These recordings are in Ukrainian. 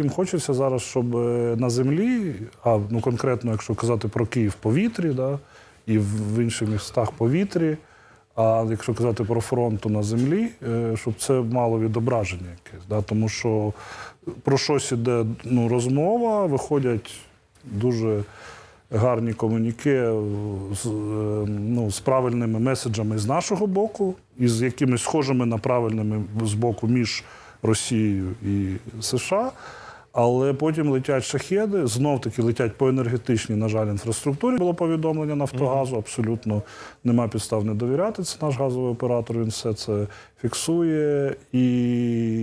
всім хочеться зараз, щоб е, на землі, а ну конкретно, якщо казати про Київ, повітрі, да, і в інших містах повітрі. А якщо казати про фронт, то на землі, е, щоб це мало відображення якесь. Да? Тому що про щось іде ну, розмова, виходять дуже гарні комуніке е, з, е, ну, з правильними меседжами з нашого боку, і з якимись схожими на правильними з боку між Росією і США. Але потім летять шахеди, знов таки летять по енергетичній, на жаль, інфраструктурі. Було повідомлення Нафтогазу. Абсолютно нема підстав не довіряти. Це наш газовий оператор. Він все це фіксує. І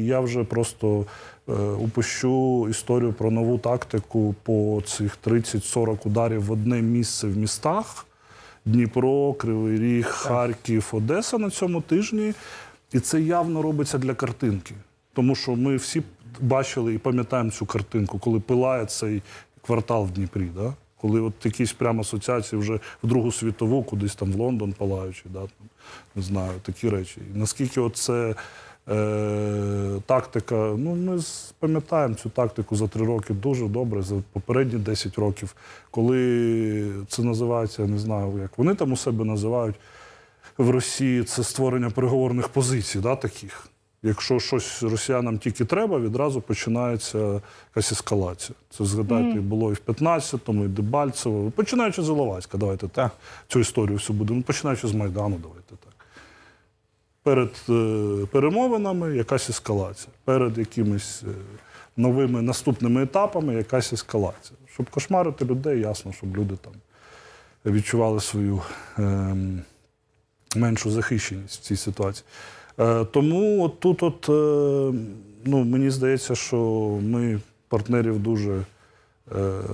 я вже просто е, упущу історію про нову тактику по цих 30-40 ударів в одне місце в містах. Дніпро, Кривий Ріг, Харків, Одеса на цьому тижні. І це явно робиться для картинки. Тому що ми всі бачили і пам'ятаємо цю картинку, коли пилає цей квартал в Дніпрі. Да? Коли от якісь прямо асоціації вже в Другу світову, кудись там в Лондон палаючи, да? не знаю, такі речі. Наскільки це е, тактика, ну ми пам'ятаємо цю тактику за три роки дуже добре, за попередні 10 років, коли це називається, я не знаю, як вони там у себе називають в Росії це створення переговорних позицій, да, таких. Якщо щось росіянам тільки треба, відразу починається якась ескалація. Це згадайте, було і в 15-му, і Дебальцево. Починаючи з Іловайська, давайте так. Цю історію всю будемо. Починаючи з Майдану, давайте так. Перед е, перемовинами якась ескалація. Перед якимись е, новими наступними етапами якась ескалація. Щоб кошмарити людей, ясно, щоб люди там відчували свою. ем, меншу захищеність в цій ситуації. Е, тому от тут, от, е, ну, мені здається, що ми партнерів дуже е,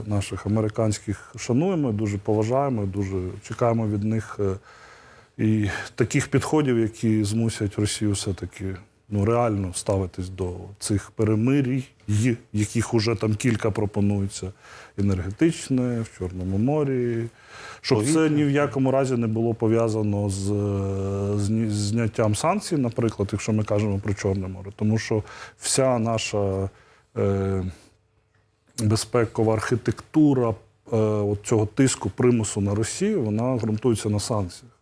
наших американських шануємо, дуже поважаємо, дуже чекаємо від них і таких підходів, які змусять Росію все-таки ну, реально ставитись до цих перемирій, яких уже там кілька пропонується. Енергетичне в Чорному морі. Щоб це ні в якому разі не було пов'язано з, е, з зняттям санкцій, наприклад, якщо ми кажемо про Чорне море. Тому що вся наша е, безпекова архітектура е, от цього тиску примусу на Росію, вона ґрунтується на санкціях.